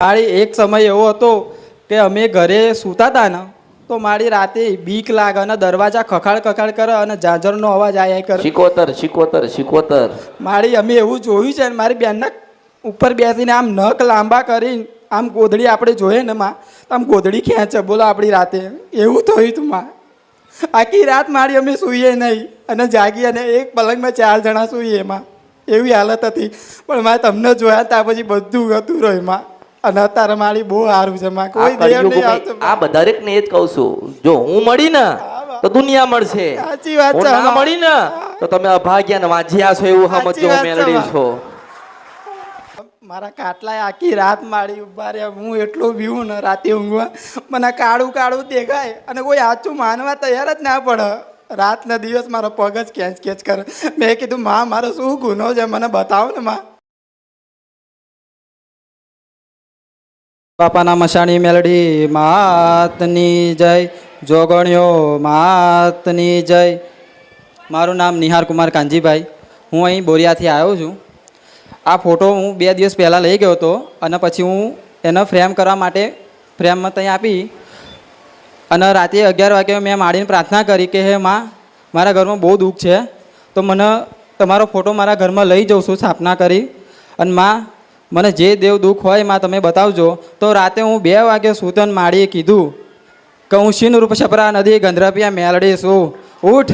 મારી એક સમય એવો હતો કે અમે ઘરે સૂતા હતા ને તો મારી રાતે બીક લાગે અને દરવાજા ખખાડ ખખાડ કરે અને ઝાઝરનો અવાજ આયા કરે. શિકોતર શિકોતર શિકોતર મારી અમે એવું જોયું છે ને મારી બેનના ઉપર બેસીને આમ નખ લાંબા કરીને આમ ગોધડી આપણે જોઈએ ને માં તો આમ ગોધડી ખેંચે બોલો આપણી રાતે. એવું થયું હતું માં. આખી રાત મારી અમે સૂઈએ નહીં અને જાગી અને એક પલંગમાં ચાર જણા સૂઈએ એમાં એવી હાલત હતી. પણ મારે તમને જોયા ત્યાં પછી બધું હતું રહ્યું માં. અને અત્યારે મારી બહુ સારું છે. માં આ કોઈ દેવ નહીં કળિયુગમાં આ દરેક ને એ જ કહું છું. જો હું મળી ને તો દુનિયા મળશે. સાચી વાત છે ના મળી ને તો તમે અભાગ્યા ને વાંચ્યા છો એવું સમજો મેલડી છો મારા કાટલાએ આખી રાત મારી ઊભા રહ્યા. હું એટલો બીવું ને રાતે ઊંઘવા. મને કાળું કાળું દેખાય અને કોઈ સાચું માનવા તૈયાર જ ના પડે. રાત ને દિવસ મારો પગ જ ખેંચ ખેંચ કરે. મેં કીધું માં મારો શું ગુનો છે? મને બતાવો ને માં. બાપાના મશાણી મેલડી, માતની જય. જોગણ્યો, માતની જય. મારું નામ નિહાર કુમાર કાંજીભાઈ હું અહીં બોરિયાથી આવ્યો છું. આ ફોટો હું બે દિવસ પહેલાં લઈ ગયો હતો અને પછી હું એને ફ્રેમ કરવા માટે ફ્રેમમાં ત્યાં આપી અને રાતે અગિયાર વાગે મેં માડીને પ્રાર્થના કરી કે, હે માં, મારા ઘરમાં બહુ દુઃખ છે. તો મને તમારો ફોટો મારા ઘરમાં લઈ જાઉં છું, સ્થાપના કરી. અને માં મને જે દેવ દુઃખ હોયમાં તમે બતાવજો. તો રાતે હું બે વાગે સૂતન માળીએ કીધું, કે હું શીન રૂપ છપરા નદી ગંધરપિયા મેલડી છું. ઉઠ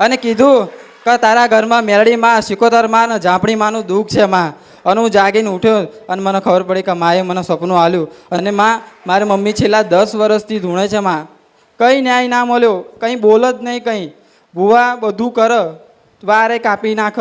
અને કીધું, કે તારા ઘરમાં મેલડી માં શિકોતરમાં ને ઝાંપડી માનું દુઃખ છે માં. અને હું જાગીને ઉઠ્યો અને મને ખબર પડી કે માએ મને સપનું આલ્યું. અને માં, મારી મમ્મી છેલ્લા દસ વર્ષથી ધૂણે છે માં. કંઈ ન્યાય ના મળ્યો, કંઈ બોલ જ નહીં કંઈ. ભૂવા બધું કર. વારે કાપી નાખ,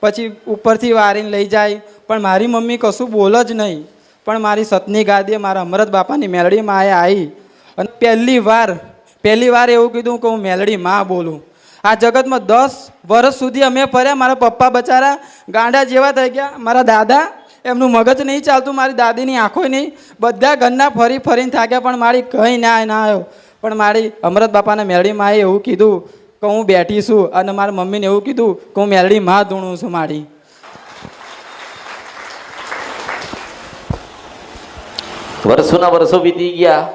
પછી ઉપરથી વારીને લઈ જાય. પણ મારી મમ્મી કશું બોલ જ નહીં. પણ મારી સતની ગાદીએ મારા અમરત બાપાની મેલડી માએ આવી અને પહેલી વાર પહેલી વાર એવું કીધું કે હું મેલડી માં બોલું. આ જગતમાં દસ વર્ષ સુધી અમે ફર્યા, મારા પપ્પા બચારા ગાંડા જેવા થઈ ગયા. મારા દાદા, એમનું મગજ નહીં ચાલતું, મારી દાદીની આંખો નહીં. બધા ઘરના ફરી ફરીને થાક્યા, પણ મારી કંઈ ના ના આવ્યો. પણ મારી અમરત બાપાને માએ એવું કીધું કે હું બેઠી છું અને મારા મમ્મીને એવું કીધું કે હું મેલડી માં ધૂણું છું મારી. વર્ષોના વર્ષો વીતી ગયા.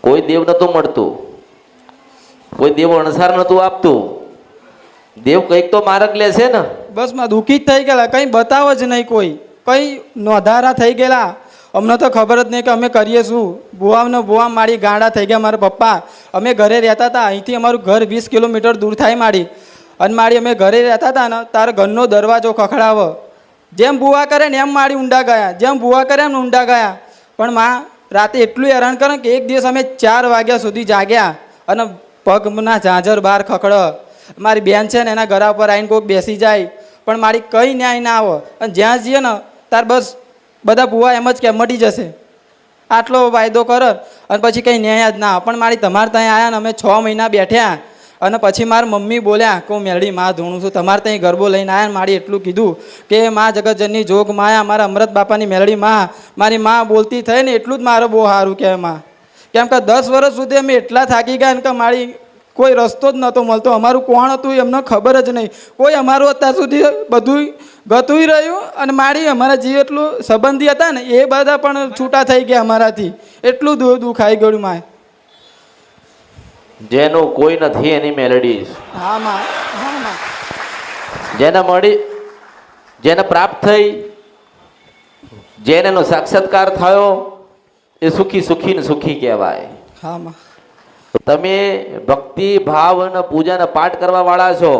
કોઈ દેવ નતું મળતું. કોઈ દેવ અણસાર નતું આપતું. દેવ કંઈક તો માર્ગ લે છે ને. બસમાં દુઃખી જ થઈ ગયેલા. કંઈ બતાવો જ નહીં કોઈ. કંઈ નોંધારા થઈ ગયેલા. અમને તો ખબર જ નહીં કે અમે કરીએ શું. બુવામને બુવા મારી ગાંડા થઈ ગયા મારા પપ્પા. અમે ઘરે રહેતા હતા. અહીંથી અમારું ઘર વીસ કિલોમીટર દૂર થાય મારી. અને મારી અમે ઘરે રહેતા હતા ને, તારા ઘરનો દરવાજો ખખડાવો. જેમ બુવા કરે ને એમ મારી ઊંડા ગયા. જેમ બુવા કરે એમ ઊંડા ગયા. પણ માં, રાતે એટલું હેરાન કરે કે એક દિવસ અમે ચાર વાગ્યા સુધી જાગ્યા. અને પગના ઝાંઝર બહાર ખખડ. મારી બેન છે ને, એના ઘરા ઉપર આવીને કોઈક બેસી જાય. પણ મારી કંઈ ન્યાય ના આવે. અને જ્યાં જઈએ ને, તાર બસ બધા ભૂવા એમ જ કે મટી જશે. આટલો વાયદો કર અને પછી કંઈ ન્યાય જ ના. પણ મારી તમારે ત્યાં આવ્યા ને અમે છ મહિના બેઠ્યા અને પછી મારા મમ્મી બોલ્યા કે હું મેળડી માં ધૂણું છું. તમારે ત્યાં ગરબો લઈને આવ્યા મારી એટલું કીધું કે માં જગતજનની જોગ માયા મારા અમૃત બાપાની મેળડી માં. મારી માં બોલતી થઈ ને એટલું જ મારે બહુ સારું કહેવાયમાં કેમ કે દસ વર્ષ સુધી અમે એટલા થાકી ગયા ને કે મારી કોઈ રસ્તો જ નહોતો મળતો. અમારું કોણ હતું એમને ખબર જ નહીં. કોઈ અમારું અત્યાર સુધી બધું ગતું રહ્યું અને મારી અમારા જે એટલું સંબંધી હતા ને એ બધા પણ છૂટા થઈ ગયા અમારાથી. એટલું દૂર દુઃખ આવી ગયું માય જેનું કોઈ નથી એની મેલડી હા માં. હા માં. જેને મળી જેને પ્રાપ્ત થઈ જેને સાક્ષાત્કાર થયો એ સુખી સુખી ને સુખી કહેવાય. હા માં. તમે ભક્તિ ભાવ અને પૂજા અને પાઠ કરવા વાળા છો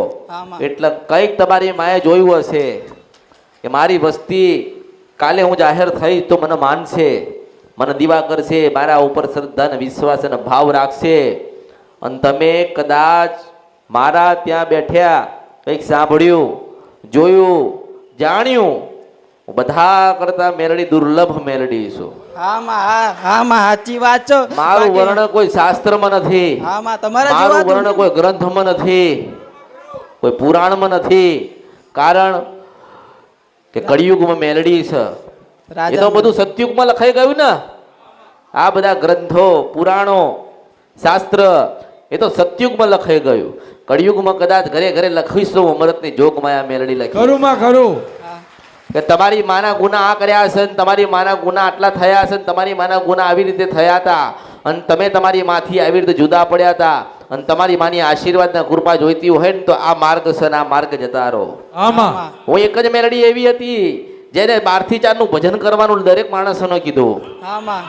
એટલે કંઈક તમારી માએ જોયું હશે કે મારી વસ્તી કાલે હું જાહેર થઈ તો મને માનશે મને દીવા કરશે મારા ઉપર શ્રદ્ધા અને વિશ્વાસ અને ભાવ રાખશે. અને તમે કદાચ મારા ત્યાં બેઠ્યા કંઈક સાંભળ્યું જોયું જાણ્યું બધા કરતા મેલડી દુર્લભ મેલડી છું. હા માં હા હા માં સાચી વાત છે. મારું વર્ણ કોઈ શાસ્ત્રમાં નથી. હા માં તમારા મારું વર્ણ કોઈ ગ્રંથમાં નથી. કોઈ પુરાણમાં નથી. કારણ કે કળિયુગમાં મેલડી છે. એ તો બધું સતયુગમાં લખાઈ ગયું ને. આ બધા ગ્રંથો પુરાણો શાસ્ત્ર એ તો સતયુગમાં લખાઈ ગયું. કળિયુગમાં કદાચ ઘરે ઘરે લખીશું અમૃતની જોગ આ મેલડી લખી. ખરું માં ખરું. કે તમારી માના ગુના આ કર્યા હશે ને તમારી માના ગુના આટલા થયા હશે ને તમારી માના ગુના આવી રીતે થયા હતા. અને તમે તમારી માથી આવી રીતે જુદા પડ્યા હતા. અને તમારી માની આશીર્વાદના કૃપા જોઈતી હોય ને તો આ માર્ગ છે ને આ માર્ગ જતા રહો. આમાં. હું એક જ મેલડી એવી હતી. જેને બારથી ચારનું ભજન કરવાનું દરેક માણસોને કીધું.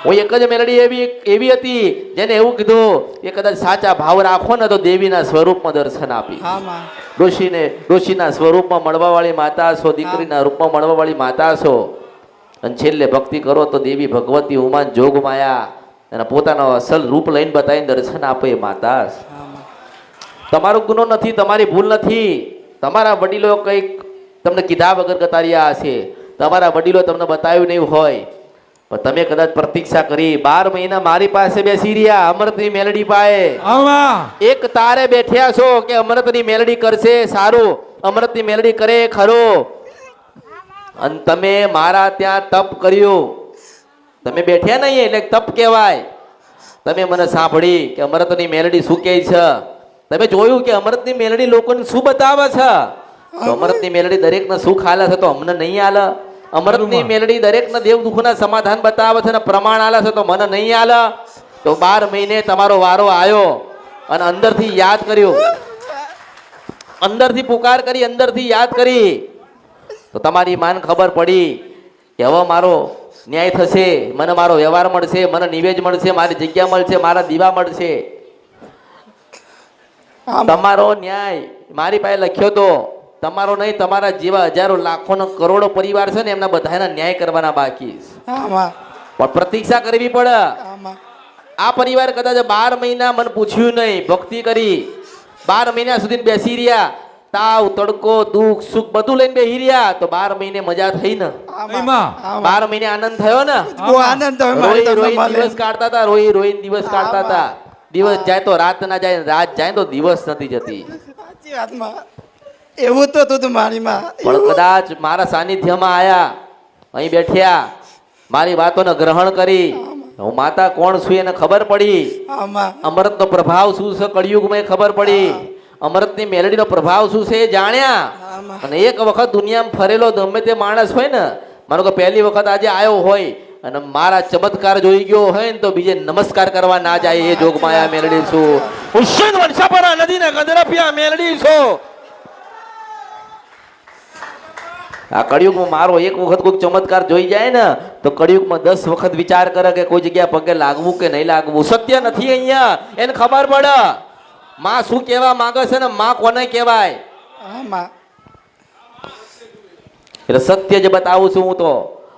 હું એક જ મેલડી એવી એવી હતી જેને એવું કીધું એ કદાચ સાચા ભાવ રાખો ને તો દેવીના સ્વરૂપમાં દર્શન આપી. ઋષિને ઋષિના સ્વરૂપમાં મળવાવાળી માતા છો દીકરીના રૂપમાં મળવાવાળી માતા છો અને છેલ્લે ભક્તિ કરો તો દેવી ભગવતી ઉમાન જોગ માયા અને પોતાનો અસલ રૂપ લઈને બતાવીને દર્શન આપે એ માતા. તમારો ગુનો નથી તમારી ભૂલ નથી. તમારા વડીલો કંઈક તમને કીધા વગર ગતાર્યા હશે. તમારા વડીલો તમને બતાવ્યું નહીં હોય. પણ તમે કદાચ પ્રતીક્ષા કરી બાર મહિના મારી પાસે બેસી રહ્યા અમૃતની મેલડી પાએ એક તારે બેઠ્યા છો કે અમૃતની મેલડી કરશે? સારું અમૃતની મેલડી કરે ખરો. અને તમે મારા ત્યાં તપ કર્યું. તમે બેઠ્યા નહીં એટલે તપ કહેવાય. તમે મને સાંભળી કે અમૃતની મેલડી શું કહે છે? તમે જોયું કે અમૃતની મેલડી લોકોને શું બતાવે છે? તો અમૃતની મેલડી દરેકને સુખ ખાલે છે તો અમને નહીં આલે. અમૃતની મેલડી દરેકને દેવ દુઃખના સમાધાન બતાવે છે અને પ્રમાણ આલે છે તો મને નહીં આલે. તો બાર મહિને તમારો વારો આવ્યો અને અંદરથી યાદ કર્યો. અંદરથી પુકાર કરી અંદરથી યાદ કરી. તો તમારી માન ખબર પડી કે હવે મારો ન્યાય થશે મને મારો વ્યવહાર મળશે મને નિવેજ મળશે મારી જગ્યા મળશે મારા દીવા મળશે. તમારો ન્યાય મારી પાસે લખ્યો તો તમારો નહીં તમારા જેવા હજારો લાખોનો કરોડો પરિવાર છે ને એમના બધાના ન્યાય કરવાના બાકી પણ પ્રતીક્ષા કરવી પડે. આ પરિવાર કદાચ બાર મહિના મને પૂછ્યું નહીં ભક્તિ કરી. બાર મહિના સુધી બેસી રહ્યા. તાવ તડકો દુઃખ સુખ બધું લઈને બેસી રહ્યા. તો બાર મહિને મજા થઈ ને. બાર મહિને આનંદ થયો ને? બહુ આનંદ દિવસ કાઢતા હતા રોઈ રોઈ દિવસ કાઢતા હતા. દિવસ જાય તો રાત ના જાય રાત જાય તો દિવસ નથી જતી. સાચી વાતમાં. એવું તો તું તું મારીમાં. પણ કદાચ મારા સાનિધ્યમાં આયા અહીં બેઠ્યા મારી વાતોને ગ્રહણ કરી હું માતા કોણ છું એને ખબર પડી? અમૃત અમૃતનો પ્રભાવ શું છે કળિયુગમાં ખબર પડી. અમૃતની મેલડીનો પ્રભાવ શું છે એ જાણ્યા. અને એક વખત દુનિયામાં ફરેલો ગમે તે માણસ હોય ને માનો કે પહેલી વખત આજે આવ્યો હોય અને મારા ચમત્કાર જોઈ ગયો હોય ને તો બીજે નમસ્કાર કરવા ના જાય એ જોગમાયા મેલડી છું. હું શુદ્ધ વંશાપરા નદીના ગંધરપિયા મેલડી છું. આ કળિયુગમાં મારો એક વખત કોઈ ચમત્કાર જોઈ જાય ને તો કળિયુગમાં દસ વખત વિચાર કરે કે કોઈ જગ્યા પગે લાગવું કે નહીં લાગવું. સત્ય નથી અહીંયા. એને ખબર પડે. માં શું કહેવા માંગે છે ને માં કોને કહેવાય? એટલે સત્ય જ બતાવું છું હું તો.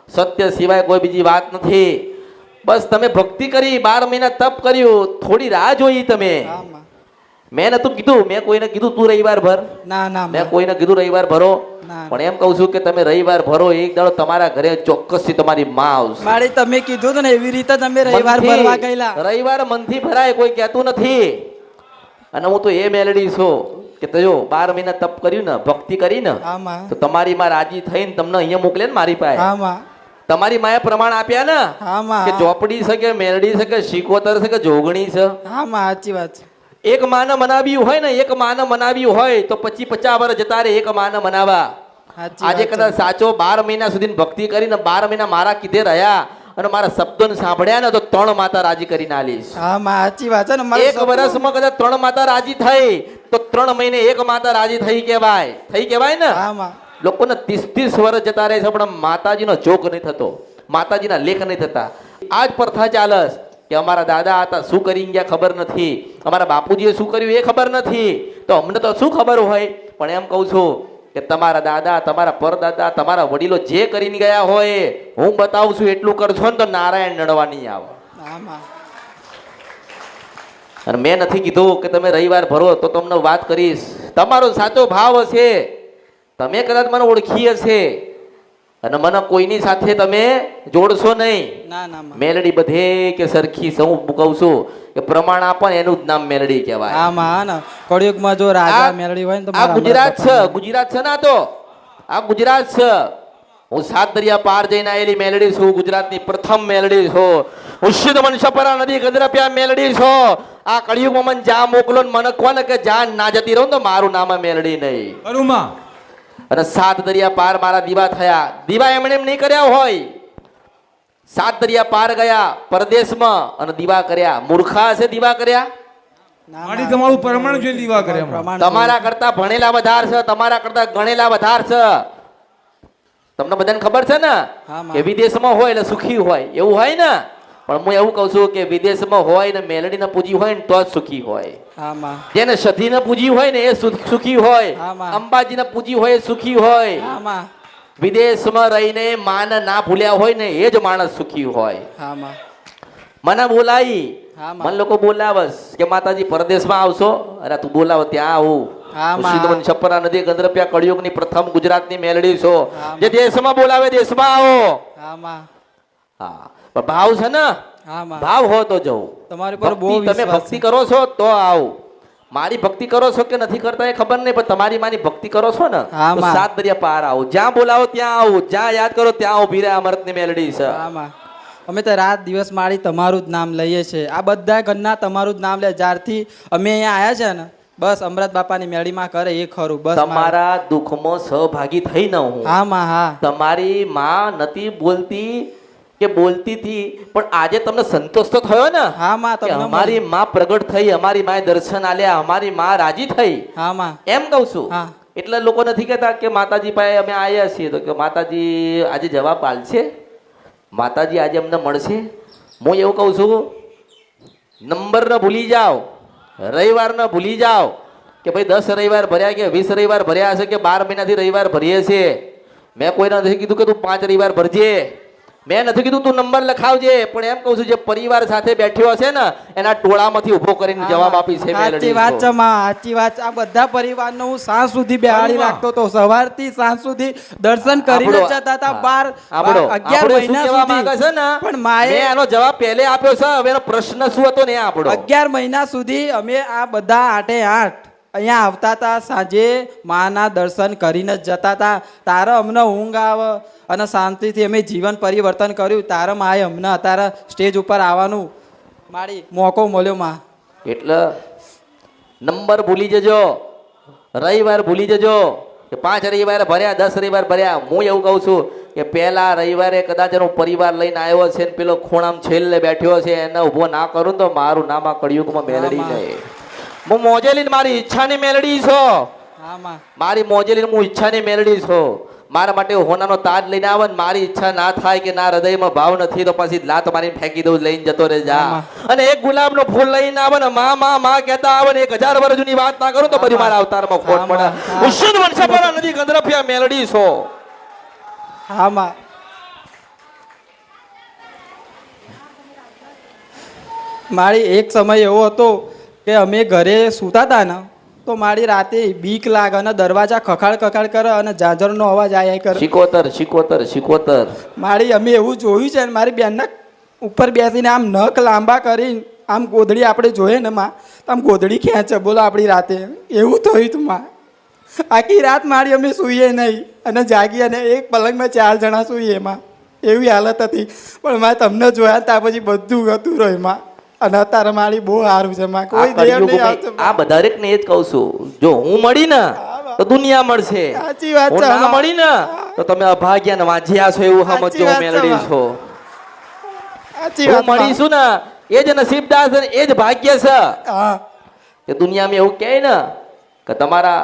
સત્ય સિવાય કોઈ બીજી વાત નથી. બસ તમે ભક્તિ કરી બાર મહિના તપ કર્યું થોડી રાહ જોઈ તમે. મેં નતું કીધું મેં કોઈને કીધું તું રવિવાર ભર. ના ના મેં કોઈને કીધું રવિવાર ભરો. પણ એમ કહું છું કે તમે રવિવાર ભરો એક દાડો તમારા ઘરે ચોક્કસથી તમારી માં આવશે. મારી તમે કીધું ને એવી રીતે તમે રવિવાર ભરવા ગયેલા. રવિવાર મનથી ભરાય કોઈ કહેતું નથી. અને હું તો એ મેલડી છું કે તો જો બાર મહિના તપ કર્યું ને ભક્તિ કરી ને તો તમારી માં રાજી થઈને તમને અહીંયા મોકલે ને મારી પાસે. આમાં. તમારી માએ પ્રમાણ આપ્યા ને કે ચોપડી છે કે મેલડી છે કે શીખોતર છે કે જોગણી છે? હા સાચી વાત છે. એક માને મનાવ્યું હોય ને એક માને મનાવ્યું હોય તો પચી પચાસ વર્ષ જતા રહે એક માને મનાવા. આજે કદાચ સાચો બાર મહિના સુધી ભક્તિ કરીને બાર મહિના મારા કીધે રહ્યા અને મારા શબ્દોને સાંભળ્યા ને તો ત્રણ માતા રાજી કરીને આલીશ આમાં સાચી વાત છે ને એક વર્ષમાં કદાચ ત્રણ માતા રાજી થઈ તો ત્રણ મહિને એક માતા રાજી થઈ કેવાય થઈ કેવાય ને? લોકોને ત્રીસ ત્રીસ વર્ષ જતા રહે છે પણ માતાજીનો જોક નહીં થતો માતાજીના લેખ નહીં થતા. આજ પ્રથા ચાલસ. કે અમારા દાદા હતા શું કરી ગયા ખબર નથી. અમારા બાપુજીએ શું કર્યું એ ખબર નથી. તો અમને તો શું ખબર હોય? પણ એમ કહું છું કે તમારા દાદા તમારા પરદાદા તમારા વડીલો જે કરીને ગયા હોય હું બતાવું છું એટલું કરશો ને તો નારાયણ નડવા નહીં આવે. આમાં. અને મેં નથી કીધું કે તમે રવિવાર ભરો તો તમને વાત કરીશ. તમારો સાચો ભાવ હશે. તમે કદાચ મને ઓળખી હશે. અને મને કોઈની સાથે તમે જોડશો નહીં. ના ના મેલડી બધે કે સરખી સૌ કહું છું કે પ્રમાણ આપો એનું જ નામ મેલડી કહેવાય. આમાં કળિયુગમાં જો રાજા મેલડી હોય ને તો આ ગુજરાત છે ગુજરાત છે ના તો? આ ગુજરાત છે. હું સાત દરિયા પાર જઈને આવેલી મેલડી છું ગુજરાતની પ્રથમ મેલડી છું. હું શુદ્ધ સપરા નદી ગંદરપિયા મેલડી છું. આ કળિયુગમાં મને જા મોકલો ને મને કોને કે જા ના જતી રહું ને તો મારું નામ આ મેલડી નહીં. અને સાત દરિયા પાર મારા દીવા થયા. દીવા એમણે એમ નહીં કર્યા હોય. સાત દરિયા પાર ગયા પરદેશમાં અને દીવા કર્યા. મૂર્ખા હશે દીવા કર્યા. તમારું પ્રમાણ જોઈ દીવા કર્યા તમારા કરતા ભણેલા વધાર છે તમારા કરતા ગણેલા વધાર છે. તમને બધાને ખબર છે ને. કે વિદેશમાં હોય એટલે સુખી હોય. એવું હોય ને? પણ હું એવું કહું છું કે વિદેશમાં હોય ને મેલડીને પૂજી હોય ને તો જ સુખી હોય. જેને સધીને પૂજી હોય ને એ સુખી હોય. અંબાજી અંબાજીને પૂજી હોય એ સુખી હોય. વિદેશમાં રહીને માન ના ભૂલ્યા હોય ને એ જ માણસ સુખી હોય. મને બોલાવી. મને લોકો બોલાવસ કે માતાજી પરદેશમાં આવશો? અરે તું બોલાવ ત્યાં આવું. છપરા નદી ગંદ્રપ્યા કળિયુગની પ્રથમ ગુજરાતની મેલડી છો. જે દેશમાં બોલાવે દેશમાં આવો. હા. ભાવ છે ને? હા ભાવ હો તો જવું. તમારી પર બહુ તમે ભક્તિ કરો છો તો આવો. મારી ભક્તિ કરો છો કે નથી કરતા એ ખબર નહીં પણ તમારી માની ભક્તિ કરો છો ને સાત દરિયા પાર આવો. જ્યાં બોલાવો ત્યાં આવો. જ્યાં યાદ કરો ત્યાં ઊભી રહે અમૃતની મેલડી છે. અમે તો રાત દિવસ મારી તમારું જ નામ લઈએ છીએ. આ બધા ઘરના તમારું જ નામ લે. જ્યારથી અમે અહીંયા આવ્યા છે ને બસ અમૃત બાપાની મેળીમાં કરે એ ખરું. બસ મારે. તમારા દુઃખમાં સહભાગી થઈ ન હું. હા માં હા. તમારી માં નથી બોલતી કે બોલતી હતી પણ આજે તમને સંતોષ તો થયો ને? હા માં તમને અમારી માં પ્રગટ થઈ અમારી માએ દર્શન આલ્યા અમારી માં રાજી થઈ. હા માં. એમ કહું છું. એટલે લોકો નથી કહેતા કે માતાજી પાસે અમે આવ્યા છીએ. તો કે માતાજી આજે જવાબ આલશે માતાજી આજે અમને મળશે? હું એવું કહું છું નંબર ન ભૂલી જાઓ. રવિવાર ન ભૂલી જાઓ. કે ભાઈ દસ રવિવાર ભર્યા કે વીસ રવિવાર ભર્યા હશે કે બાર મહિનાથી રવિવાર ભરીએ છીએ? મેં કોઈને નથી કીધું કે તું પાંચ રવિવાર ભરજે. મેં નથી કીધું તું નંબર લખાવજે પણ એમ કહું છું જે પરિવાર સાથે બેઠ્યો હશે ને એના ટોળામાંથી ઊભો કરીને જવાબ. આપી છે સાચી વાત છે માં સાચી વાત આ બધા પરિવારનો હું સાંજ સુધી બેહાડી. રાખતો તો સવારથી સાંજ સુધી દર્શન કરીને ને જતા હતા હા. બાર આપણો બાર- અગિયાર આપણો શું મહિના કહેવા માંગે છે ને સુધી પણ માએ એનો જવાબ પહેલે આપ્યો છે હવે એનો પ્રશ્ન શું હતો ને આપણો અગિયાર મહિના સુધી અમે આ બધા આઠે આઠ અહીંયા આવતા હતા સાંજે માના દર્શન કરીને જ જતા હતા તારે અમને ઊંઘ આવે અને શાંતિથી અમે જીવન પરિવર્તન કર્યું. તારે માએ અમને તારા સ્ટેજ ઉપર આવવાનું મારી મોકો મળ્યો માં. એટલે નંબર ભૂલી જજો. રવિવાર ભૂલી જજો કે પાંચ રવિવાર ભર્યા દસ રવિવાર ભર્યા. હું એવું કહું છું કે પહેલા રવિવારે કદાચ એનો પરિવાર લઈને આવ્યો છે ને પેલો ખૂણામ છેલ્લે બેઠ્યો છે એને ઊભો ના કરું તો મારું નામ આ કળિયુગમાં મેલડી હા, હું મોજેલી મારી ઈચ્છાની મેલડી છો. હા મારી મોજેલી હું ઈચ્છાની મેલડી છો. મારા માટે હોનાનો તાજ લઈને આવે ને મારી ઈચ્છા ના થાય કે ના હૃદયમાં ભાવ નથી તો પછી લાત મારીને ફેંકી દઉં લઈને જતો રહે જા અને એક ગુલાબનો ફૂલ લઈને આવે ને માં માં માં કહેતા આવે ને એક હજાર વર્ષ જૂની વાત ના કરું તો પછી મારા અવતારમાં ખોટ પડે. ઉષ્ણ વંશપરા નદી ગંદરફિયા મેલડી છો. હા માં. મારી એક સમય એવો હતો કે અમે ઘરે સૂતા હતા ને. તો મારી રાતે બીક લાગે અને દરવાજા ખખાડ ખખાડ કરે અને જાજરનો અવાજ આયા કરે. શિકોતર શિકોતર શિકોતર મારી અમે એવું જોયું છે ને મારી બેનના ઉપર બેસીને આમ નખ લાંબા કરીને આમ ગોધડી આપણે જોઈએ ને માં તો આમ ગોધડી ખેંચે બોલો આપણી રાતે. એવું થયું તું માં. આખી રાત મારી અમે સૂઈએ નહીં અને જાગી અને એક પલંગમાં ચાર જણા સૂઈએ એમાં એવી હાલત હતી. પણ મેં તમને જોયા ત્યાં પછી બધું હતું રહ્યું માં. અને અત્યારે મારી બહુ સારું છે. માં કોઈ દેવ નહીં કળિયુગમાં આ બધા દરેકને એ જ કહું છું. જો હું મળી ને તો દુનિયા મળશે. સાચી વાત છે ના મળી ને તો તમે અભાગ્યા ને વાંચ્યા છો એવું સમજો વાત છે સાચી વાતમાં. મળીશું ને એ જ નસીબદાર છે એ જ ભાગ્ય છે. કે દુનિયામાં એવું કહે ને કે તમારા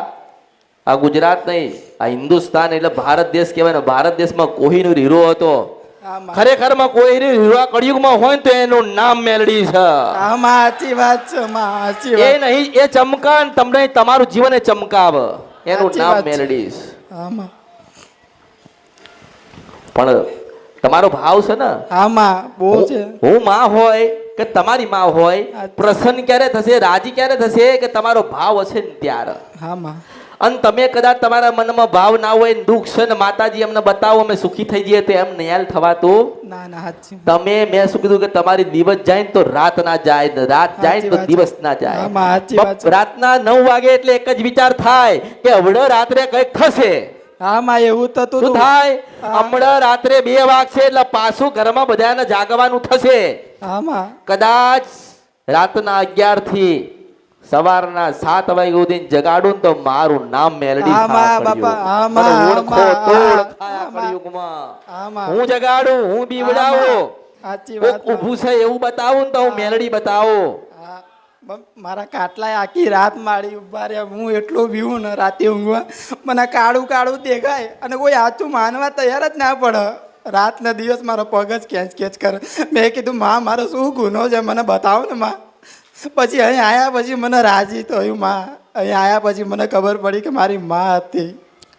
આ ગુજરાત નહીં આ હિન્દુસ્તાન એટલે ભારત દેશ કહેવાય ને ભારત દેશમાં કોહિનૂર હીરો હતો. ખરેખરમાં કોઈ હીરો કળિયુગમાં હોય તો એનું નામ મેલડી છે. સાચી વાત છે સાચી એ નહીં એ ચમકા તમને તમારું જીવન એ ચમકાવે. એનું નામ મેલડી પણ તમારો ભાવ છે ને? આમાં બહુ છે. હું- હું માં હોય કે તમારી માં હોય પ્રસન્ન ક્યારે થશે રાજી ક્યારે થશે કે તમારો ભાવ હશે ને ત્યારે? હા માં અને તમે કદાચ તમારા મનમાં ભાવ ના હોય ને દુઃખ છે ને માતાજી અમને બતાવો અમે સુખી થઈ જઈએ તો એમ નયાલ થવાતું ના ના તમે મેં શું કીધું કે તમારી દિવસ જાય ને તો રાત ના જાય રાત જાય તો દિવસ ના જાય. રાત રાતના નવ વાગે એટલે એક જ વિચાર થાય કે હવડે રાત્રે કંઈક થશે. આમાં એવું થતું શું થાય? હમણાં રાત્રે બે વાગશે એટલે પાછું ઘરમાં બધાને જાગવાનું થશે. હા માં. કદાચ રાતના અગિયારથી સવારના સાત વાગે સુધી જગાડું તો મારું નામ મેલડી હા, ઓળખો તો જગાડું હું બીવડાવું. ઊભું છે એવું બતાવું તો હું મેલડી બતાવો. મારા કાટલાએ આખી રાત મારી ઊભા રહ્યા. હું એટલો બીવું ને રાતે ઊંઘવા. મને કાળું કાળું દેખાય અને કોઈ સાચું માનવા તૈયાર જ ના પડે. રાત ને દિવસ મારો પગ જ ખેંચ ખેંચ કરે. મેં કીધું માં મારો શું ગુનો છે? મને બતાવો ને માં. પછી અહીં આવ્યા પછી મને રાજી થયું માં અહીં આવ્યા પછી મને ખબર પડી કે મારી માં હતી.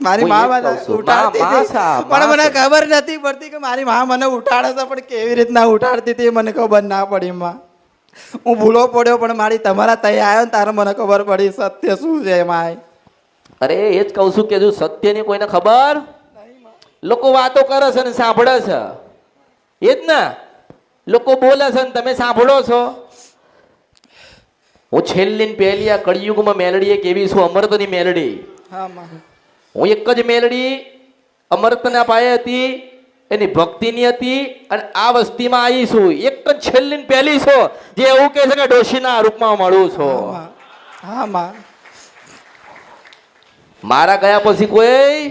મારી મા મને ઉઠાડતી હતી. પણ મને ખબર નથી પડતી કે મારી મા મને ઉઠાડે છે પણ કેવી રીતના ઉઠાડતી હતી મને ખબર ના પડી માં. હું ભૂલો પડ્યો પણ મારી તમારા તય આવ્યો ને તારે મને ખબર પડી સત્ય શું છે એમાં અરે એ જ કહું છું કે જો સત્યની કોઈને ખબર? લોકો વાતો કરે છે ને સાંભળે છે. એ જ ને. લોકો બોલે છે ને તમે સાંભળો છો? હું છેલ્લી ને પહેલી આ કળિયુગમાં મેલડી એક એવી છું અમૃતની મેલડી. હા એક જ મેલડી અમૃતના પાયે હતી એની ભક્તિની હતી અને આ વસ્તીમાં આવી છું. એક જ છેલ્લી ને પહેલી છો જે એવું કહે છે કે ડોશીના રૂપમાં મળું છો. મારા ગયા પછી કોઈ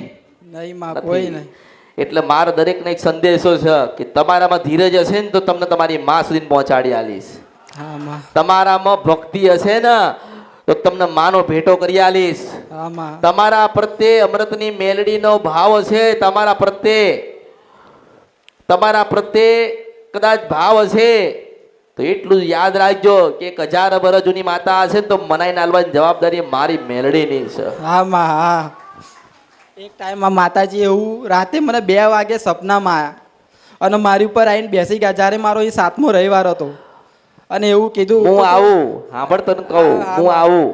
નહીં માં કોઈ નહીં. એટલે મારો દરેકને એક સંદેશો છે કે તમારામાં ધીરજ હશે ને તો તમને તમારી માં સુધી પહોંચાડી આલીશ. તમારામાં ભક્તિ હશે ને તો તમને માનો ભેટો કરી આલીશ. તમારા પ્રત્યે અમૃતની મેલડીનો ભાવ હશે તમારા પ્રત્યે. તમારા પ્રત્યે કદાચ ભાવ હશે તો એટલું યાદ રાખજો કે એક હજાર વર્ષ જૂની માતા હશે ને તો મનાઈ નાલવાની જવાબદારી મારી મેલડીની છે. હા માં હા. એક ટાઈમમાં માતાજી એવું રાતે મને બે વાગે સપનામાં આવ્યા અને મારી ઉપર આવીને બેસી ગયા. જ્યારે મારો એ સાતમો રવિવાર હતો. અને એવું કીધું હું આવું સાંભળ તને કહું હું આવું.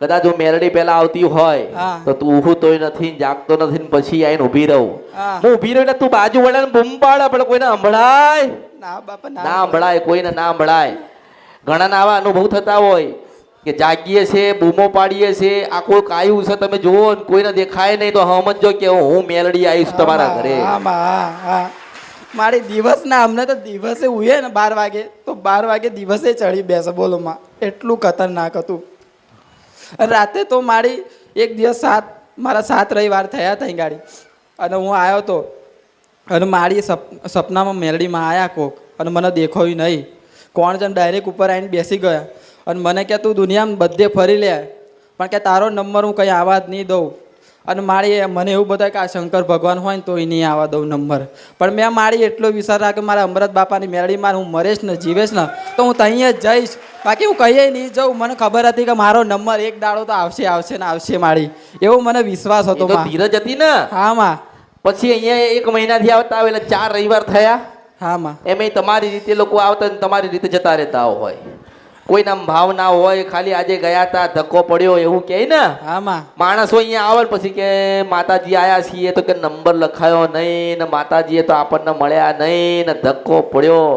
કદાચ હું મેલડી પહેલા આવતી હોય તો તું ઊભું તોય નથી જાગતો નથી ને પછી આવીને ઊભી રહું. હું. ઊભી રહું એટલે તું બાજુ વળે બૂમ પાડે પણ કોઈને સંભળાય. ના બાપા ના સંભળાય કોઈને ના સંભળાય. ઘણા આવા અનુભવ થતા હોય કે જાગીએ છે બૂમો પાડીએ છે આ કોઈ કાયું છે તમે જુઓ કોઈને દેખાય નહીં તો સમજો કે હું મેલડી આવીશ તમારા ઘરે. મારી દિવસના અમને તો દિવસે ઉયે ને બાર વાગે. તો બાર વાગે દિવસે ચડી બેસે, બોલો માં. એટલું ખતરનાક હતું. રાતે તો મારી એક દિવસ સાત, મારા સાત રવિવાર થયા થઈ ગાડી. અને હું આવ્યો તો, અને મારી સપ, સપનામાં મેલડીમાં આવ્યા કોક, અને મને દેખાયું નહીં. કોણ જણ ડાયરેક્ટ ઉપર આવીને બેસી ગયા. અને મને કે, તું દુનિયામાં બધે ફરી લે. પણ કે તારો નંબર હું કંઈ આવા જ નહીં દઉં. અને મારી મને એવું બધા કે આ શંકર ભગવાન હોય ને તો એ નહીં આવવા દઉં નંબર. પણ મેં મારી એટલો વિચાર રાખ્યો મારા અમૃત બાપાની મેળીમાં હું મરેશ ને જીવેશ ને તો હું ત્યાં જ જઈશ. બાકી હું કહીએ નહીં જાઉં. મને ખબર હતી કે મારો નંબર એક દાડો તો આવશે આવશે ને આવશે મારી એવો મને વિશ્વાસ હતો ધીરજ હતી ને? હા માં. પછી અહીંયા એક મહિનાથી આવતા આવે એટલે ચાર રવિવાર થયા. હા માં. એમાંય તમારી રીતે લોકો આવતા તમારી રીતે જતા રહેતા હોય. કોઈના ભાવ ભાવના હોય ખાલી આજે ગયા તા ધક્કો પડ્યો એવું કહે ને? આમાં. માણસો અહીંયા આવે પછી કે માતાજી આયા છીએ તો કે નંબર લખાયો નહીં ને માતાજીએ તો આપણને મળ્યા નહીં ને ધક્કો પડ્યો.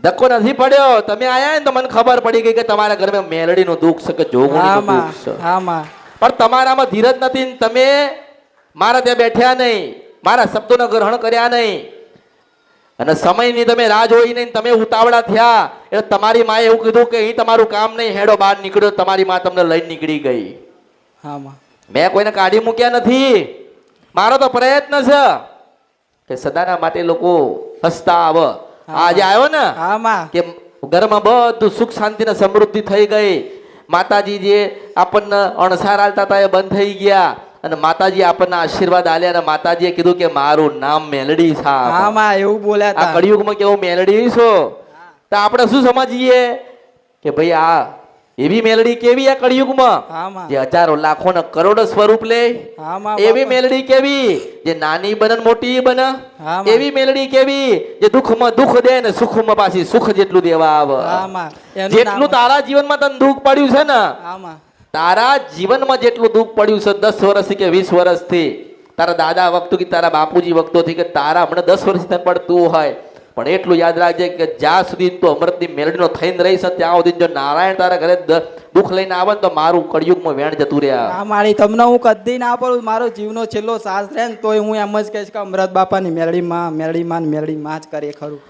ધક્કો નથી પડ્યો. તમે આયા ને તો મને ખબર પડી ગઈ કે તમારા ઘરમાં મેલડીનું દુઃખ છે કે જોગણીનું દુઃખ છે. પણ તમારામાં ધીરજ નથી ને તમે મારા ત્યાં બેઠ્યા નહીં. મારા શબ્દોને ગ્રહણ કર્યા નહીં. અને સમયની તમે રાહ જોઈ નહીં તમે ઉતાવળા થયા. એટલે તમારી માએ એવું કીધું કે અહીં તમારું કામ નહીં હેડો બહાર નીકળ્યો તમારી માં તમને લઈને નીકળી ગઈ. હા માં. મેં કોઈને કાઢી મૂક્યા નથી. મારો તો પ્રયત્ન છે કે સદાના માટે લોકો હસતા આવ આજે આવ્યો ને હા માં. કે ઘરમાં બધું સુખ શાંતિ ને સમૃદ્ધિ થઈ ગઈ. માતાજી જે આપણને અણસાર હાલતા હતા એ બંધ થઈ ગયા. અને માતાજી આપણને આશીર્વાદ આલ્યા અને માતાજીએ કીધું કે મારું નામ મેલડી હા માં એવું બોલ્યા આ કળિયુગમાં કેવું મેલડી છો? તો આપણે શું સમજીએ? કે ભાઈ આ એવી મેલડી કેવી આ કળિયુગમાં? જે હજારો લાખો ને કરોડો સ્વરૂપ લે. એવી મેલડી કેવી? જે નાની બને મોટી બને. એવી મેલડી કેવી? જે દુઃખમાં દુઃખ દે ને સુખમાં પાછી સુખ જેટલું દેવા આવે. જેટલું તારા જીવનમાં તને દુઃખ પડ્યું છે ને તારા જીવનમાં જેટલું દુઃખ પડ્યું છે દસ વર્ષથી કે વીસ વર્ષથી, તારા દાદા વખતો કે તારા બાપુજી વખતોથી કે તારા હમણાં દસ વર્ષથી પડતું હોય, પણ એટલું યાદ રાખજે કે જ્યાં સુધી તું અમૃતની મેળડીનો થઈને રહીશ ત્યાં સુધી જો નારાયણ તારા ઘરે દુઃખ લઈને આવે તો મારું કળિયુગમાં વેણ જતું રહ્યા મારી તમને હું કદી ના પડું, મારો જીવનો છેલ્લો સાસ રહે ને તોય હું એમ જ કહીશ કે અમરત બાપાની મેળડીમાં મેળડીમાં મેરડી માં ને મેરડી માં જ કરીએ ખરું.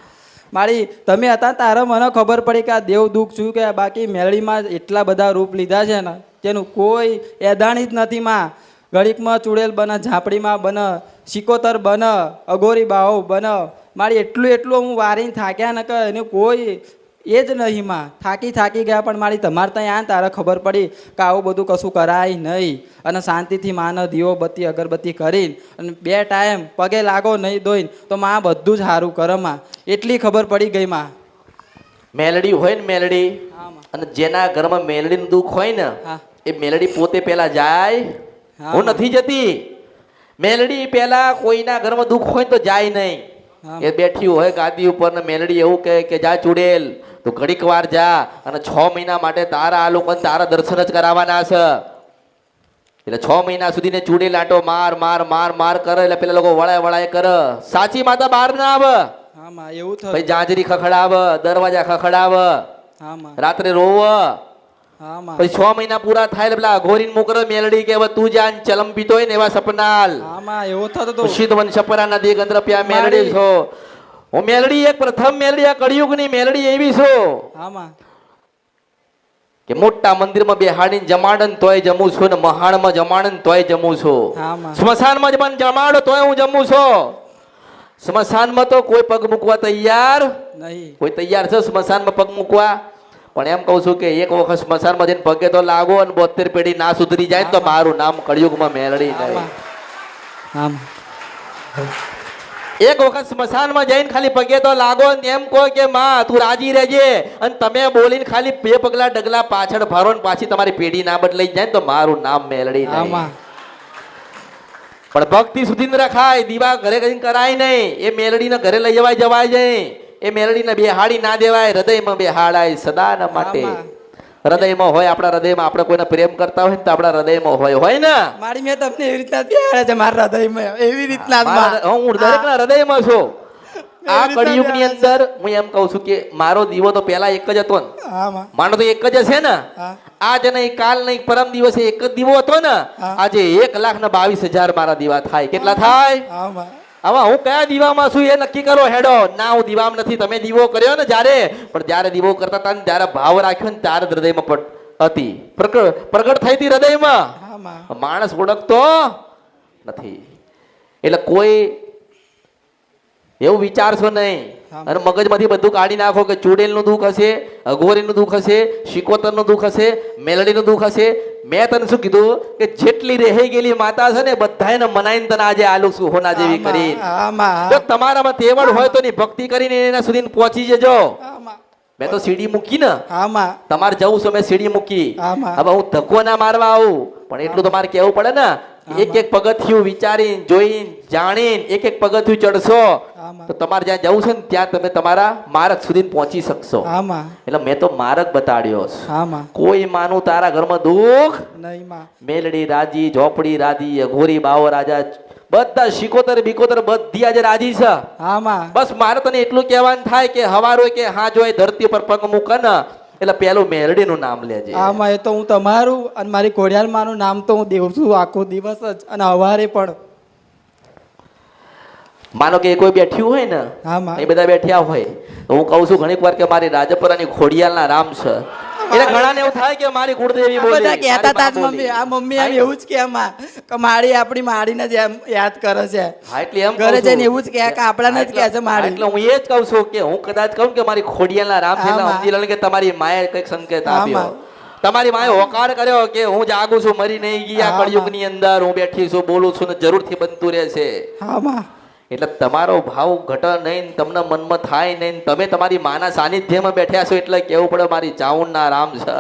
મારી, તમે હતા તારે મને ખબર પડી કે આ દેવ દુઃખ છું કે બાકી મેળીમાં એટલા બધા રૂપ લીધા છે ને તેનું કોઈ એદાણી જ નથી માં. ઘડીકમાં ચૂડેલ બને, ઝાંપડીમાં બને, સિકોતર બને, અઘોરી બાહુ બને. મારી એટલું એટલું હું વારીને થાક્યા ન કે એનું કોઈ એ જ નહીં માં. થાકી થાકી ગયા, પણ મારી તમારે ત્યાં આ તારે ખબર પડી કે આવું બધું કશું કરાય નહીં. અને શાંતિથી માનો દીવો બત્તી, અગરબત્તી કરીને અને બે ટાઈમ પગે લાગો નહીં ધોઈને તો માં બધું જ સારું કરે માં. એટલી ખબર પડી ગઈ માં. મેલડી હોય ને મેલડી? અને જેના ઘરમાં મેલડીનું દુઃખ હોય ને એ મેલડી પોતે પેલા જાય હું. નથી જતી. મેલડી પેલા કોઈના ઘરમાં દુઃખ હોય તો જાય નહીં. એ બેઠી હોય ગાદી ઉપર ને મેલડી એવું કહે કે જા ચુડેલ તું ઘડીક વાર જા અને છ મહિના માટે તારા આ લોકો તારા દર્શન જ કરાવવાના છે. એટલે છ મહિના સુધી ને ચૂડેલ આટો માર માર માર માર કરે એટલે પેલા લોકો વળાય વળાય કરે. સાચી માતા બહાર ના આવે. એવું જાંજરી ખખડાવ દરવાજા ખખડાવ. રાત્રે રોવ. પછી છ મહિના પૂરા થાય પેલા અઘોરીને મોકરો મેલડી કે હવે તું જાન ચલમ પીતો હોય ને એવા સપનાલ. એવો થતો એવું શીત વન સપરા નદી ગંદ્ર પ્યા મેલડી છો. હું મેલડી એક પ્રથમ મેલડી આ કળિયુગની મેલડી એવી છો. કે મોટા મંદિરમાં બેહાડીને જમાડન તોય જમું છું ને મહાણમાં જમાડન તોય જમું છું. સ્મશાનમાં જમાડો તોય હું જમું છું. સ્મશાનમાં તો કોઈ પગ મૂકવા તૈયાર નહીં. કોઈ તૈયાર છે સ્મશાનમાં પગ મૂકવા? પણ એમ કહું છું કે એક વખત સ્મશાનમાં જઈને પગે તો લાગો અને બોતેર પેઢી ના સુધરી જાય ને તો મારું નામ કળિયુગમાં મેળડી જાય. નહીં માં એક વખત સ્મશાનમાં જઈને ખાલી પગે તો લાગો ને એમ કહો કે માં તું રાજી રહેજે અને તમે બોલીને ખાલી બે પગલા ડગલા પાછળ ફરો ને પાછી તમારી પેઢી ના બદલાઈ જાય ને તો મારું નામ મેલડી માં પણ ભક્તિ સુધી ન રખાય દીવા ઘરે કરીને કરાય નહીં. એ મેલડીને ઘરે લઈ જવાય જવાય નહીં. એ મેલડીને બેહાડી ના દેવાય હૃદયમાં બેહાડાય સદાના માટે. હૃદયમાં હોય આપણા હૃદયમાં આપણે કોઈને પ્રેમ કરતા હોય ને તો આપણા હૃદયમાં હોય હોય ને? મારી મેં તમને એવી રીતના બિહાડે છે મારા હૃદયમાં એવી રીતના. હું દરેકના હૃદયમાં છું. આ કળિયુગની અંદર હું એમ કઉ છું કે મારો દીવો તો પેલા એક જ હતો ને. માનો તો એક જ હશે ને. આજે નહીં કાલ નહીં પરમ દિવસે એક જ દીવો હતો ને. આજે એક લાખ ને બાવીસ હજાર મારા દીવા થાય. કેટલા થાય? હવે હું કયા દીવામાં છું એ નક્કી કરો હેડો. ના હું દીવામાં નથી. તમે દીવો કર્યો ને જ્યારે. પણ જ્યારે દીવો કરતા હતા ને ત્યારે ભાવ રાખ્યો ને ત્યારે હૃદયમાં હતી. પ્રગટ થઈ હતી હૃદયમાં. માં માણસ ઓળખતો નથી. એટલે કોઈ એવું વિચારશો નહીં. અને મગજમાંથી બધું કાઢી નાખો કે ચૂડેલનું દુઃખ હશે અઘોરીનું દુઃખ હશે શિકોતરનું દુઃખ હશે મેલડીનું દુઃખ હશે. મેં તને શું કીધું? કે જેટલી રહી ગયેલી માતા છે ને બધાને મનાઈને તને આજે આલુ છું હોના જેવી કરી જો તમારામાં તેવડ હોય તો ભક્તિ કરીને એના સુધી પહોંચી જજો. મેં તો સીડી મૂકી ને. તમારે જવું છે મેં સીડી મૂકી. હવે હું ધક્કો ના મારવા આવું. પણ એટલું તમારે કેવું પડે ને એક એક પગથિયું વિચારીને જોઈને જાણીને એક એક પગથિયું ચડશો તો તમારે જ્યાં જવું છે ને ત્યાં તમે તમારા માર્ગ સુધી પહોંચી શકશો. એટલે મેં તો માર્ગ બતાડ્યો છે. કોઈ માનું તારા ઘરમાં દુઃખ? મેલડી રાજી ઝોપડી રાજી અઘોરી બાવો રાજા બધા શિકોતર બિકોતર બધી આજે રાજી છે. બસ મારે તને એટલું કહેવાનું થાય કે હવારો કે હા જો ધરતી પર પગ મૂકે એટલે પેલું મેરડીનું નામ લેજે. આમાં એ તો હું તમારું અને મારી કોડિયાલ માનું નામ તો હું દેવ છું આખો દિવસ જ અને અવારે પણ. માનો કે કોઈ બેઠ્યું હોય ને હા માં. એ બધા બેઠ્યા હોય. હું કહું છું ઘણીક વાર કે મારી રાજપરાની ખોડિયાલના રામ છે. એટલે ઘણાને એવું થાય કે મારી કુળદેવી બોલી બધા કહેતા બા મમ્મી આ મમ્મી એમ એવું જ કે માં કે મારી આપણી માડીને જ એમ યાદ કરે છે. હા એટલે એમ ઘરે જઈને એવું જ કહે કે આપણાને જ કહે છે મારી. એટલે હું એ જ કહું છું કે હું કદાચ કહું કે મારી ખોડિયાના રામ છે હા, એટલે માં. સમજી લો ને કે તમારી માએ કંઈક સંકેત આપ્યો. તમારી માએ હોકાર કર્યો કે હું જાગું છું મરી નહીં ગયા કળયુગની અંદર હું બેઠી છું બોલું છું ને જરૂરથી બનતું રહેશે. હા માં એટલે તમારો ભાવ ઘટ નહીં તમને મનમાં થાય નહીં તમે તમારી માના સાનિધ્યમાં બેઠ્યા છો એટલે કેવું પડે મારી ચાઉંડના રામ છે.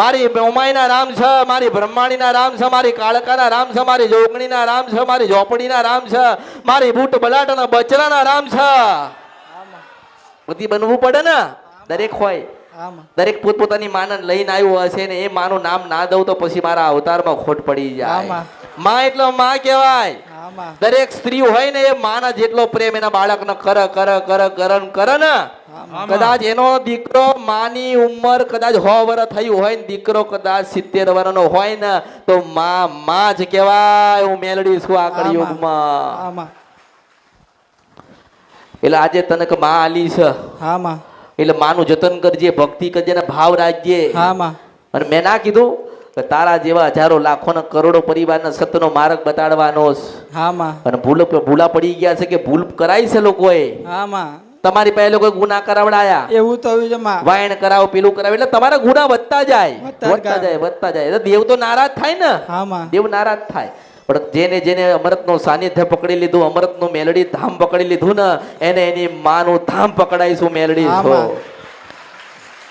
મારી બ્રહ્માઈના રામ છે મારી બ્રહ્માણીના રામ છે મારી કાળકાના રામ છે મારી જોગણીના રામ છે મારી ઝોપડીના રામ છે મારી બૂટ બલાટાના બચરાના રામ છે. બધી બનવું પડે ને? દરેક હોય. દરેક પોતપોતાની માને લઈને આવ્યું હશે ને એ માનું નામ ના દઉં તો પછી મારા અવતારમાં ખોટ પડી જાય. માં એટલે માં કહેવાય. દરેક સ્ત્રી હોય ને એ માના જેટલો પ્રેમ એના બાળકને કર કર કર કરન કરે ને કદાચ એનો દીકરો માની ઉંમર કદાચ સો વર્ષ થયું હોય ને દીકરો કદાચ સિત્તેર વર્ષનો હોય ને તો માં માં જ કહેવાય હું મેલડી છું આ કળિયુગમાં એટલે આજે તને માં આલી છે. હા માં. એટલે માનું જતન કરજે ભક્તિ કરજે ભાવ રાખજે. હા માં. અને મેં ના કીધું કે તારા જેવા હજારો લાખો ને કરોડો પરિવારને સત્યનો માર્ગ બતાડવાનો અને ભૂલ ભૂલા પડી ગયા છે કે ભૂલ કરાઈ છે લોકોએ? તમારી પાસે લોકો ગુના કરાવડાયા. એવું તો વાયણ કરાવો પેલું કરાવે એટલે તમારા ગુના વધતા જાય. વધતા. જાય વધતા જાય. એટલે દેવ તો નારાજ થાય ને? દેવ નારાજ થાય. પણ જેને જેને અમૃતનું સાનિધ્ય પકડી લીધું અમૃતનું મેલડી ધામ પકડી લીધું ને એને એની માનું ધામ પકડાઈશું મેલડી.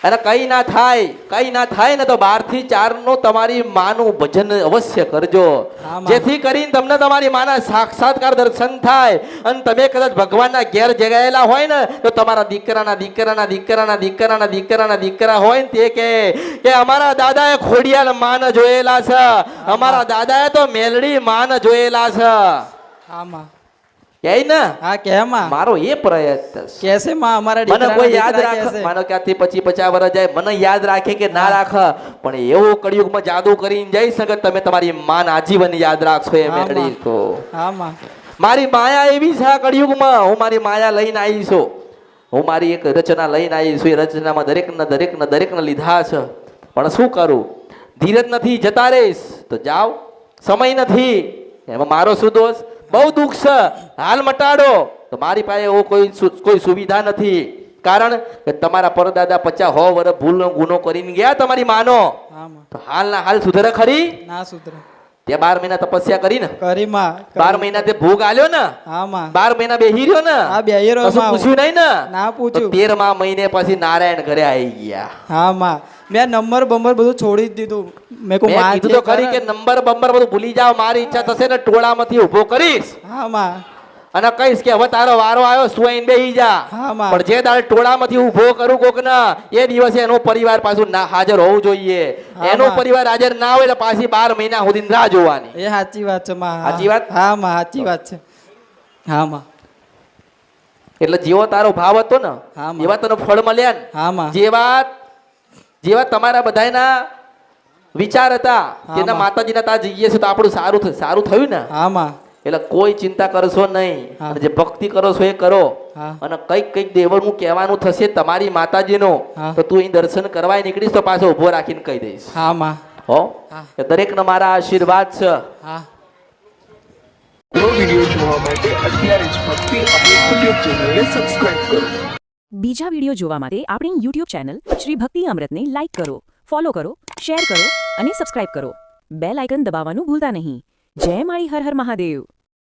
અને કઈ ના થાય કઈ ના થાય ને તો બારથી ચારનું તમારી માનું ભજન અવશ્ય કરજો. જેથી કરીને તમને તમારી માના સાક્ષાત્કાર દર્શન થાય. અને તમે કદાચ ભગવાનના ઘેર જગાયેલા હોય ને તો તમારા દીકરાના દીકરાના દીકરાના દીકરાના દીકરાના દીકરા હોય ને તે કે કે અમારા દાદાએ ખોડિયાલ માન જોયેલા છે. અમારા દાદાએ તો મેલડી માન જોયેલા છે. હા કહે ને. હા કે માં મારો એ પ્રયત્ન છે. માં અમારા મને કોઈ યાદ રાખે. માનો ક્યાંથી પછી પચાસ વર્ષ જાય મને યાદ રાખે કે ના રાખે. પણ એવો કળિયુગમાં જાદુ કરીને જઈ શકે તમે તમારી માન આજીવન યાદ રાખશો એ મેળવી તો હા માં. મારી માયા એવી છે આ કળિયુગમાં. હું મારી માયા લઈને આવી છું. હું મારી એક રચના લઈને આવી છું. એ રચનામાં દરેકને દરેકને દરેકને લીધા છે. પણ શું કરું? ધીરજ નથી જતા રહીશ. તો જાઓ. સમય નથી. એમાં મારો શું દોષ? બહુ દુઃખ છે. હાલ મટાડો. તો મારી પાસે એવો કોઈ કોઈ સુવિધા નથી. કારણ કે તમારા પરદાદા પચાસ હો વર્ષ ભૂલનો ગુનો કરીને ગયા તમારી માનો. તો હાલના હાલ સુધરે ખરી? ના સુધરે. તે બાર મહિના તપસ્યા કરી માં બાર મહિના તે ભોગ આલ્યો ને હા બાર મહિના બેહી રહ્યો ને હા, બેહી રહ્યો કશું પૂછ્યું નહીં ને ના પૂછ્યું. તેરમાં મહિને પછી નારાયણ ઘરે આવી ગયા. હા માં. મેં નંબર બંબર બધું છોડી જ દીધું. મેં કોઈ મેં માં કીધું તો ખરી કે નંબર બંબર બધું ભૂલી જાવ મારી ઈચ્છા થશે ને ટોળામાંથી ઊભો કરીશ. હા માં. અને કહીશ કે હવે તારો વારો આવ્યો સુવાઈને બેહી જા. પણ જે તારે ટોળામાંથી ઊભો કરું કોક ના એ દિવસે એનો પરિવાર પાછું ના હાજર હોવું જોઈએ. એનો પરિવાર હાજર ના હોય એટલે પાછી બાર મહિના સુધી રાહ જોવાની. એ સાચી વાત છે માં. સાચી વાત? હા માં સાચી વાત છે. હા માં. એટલે જેવો તારો ભાવ હતો ને. એવા તને ફળ મળ્યા ને. હા માં. જેવા જેવા તમારા બધાના વિચાર હતા તેના માતાજીના ત્યાં જઈએ છે તો આપણું સારું સારું થયું ને? હા માં. એટલે કોઈ ચિંતા કરશો નહીં. અને જે ભક્તિ કરો છો એ કરો. અને કંઈક કંઈક દેવનું કહેવાનું થશે તમારી માતાજીનો તો તું અહીં દર્શન કરવા નીકળીશ તો પાછો ઊભો રાખીને કહી દઈશ. હા માં. હો. કે દરેકને મારા આશીર્વાદ છે. હા. નવો વીડિયો જોવા માટે અત્યારે જ ભક્તિ અમૃત યુટ્યુબ ચેનલને સબસ્ક્રાઇબ કરો. બીજા વીડિયો જોવા માટે આપણી યુટ્યુબ ચેનલ શ્રી ભક્તિ અમૃતને લાઇક કરો ફોલો કરો શેર કરો અને સબસ્ક્રાઇબ કરો. બેલ આઇકન દબાવવાનું ભૂલતા નહીં. જય માળી હર હર મહાદેવ.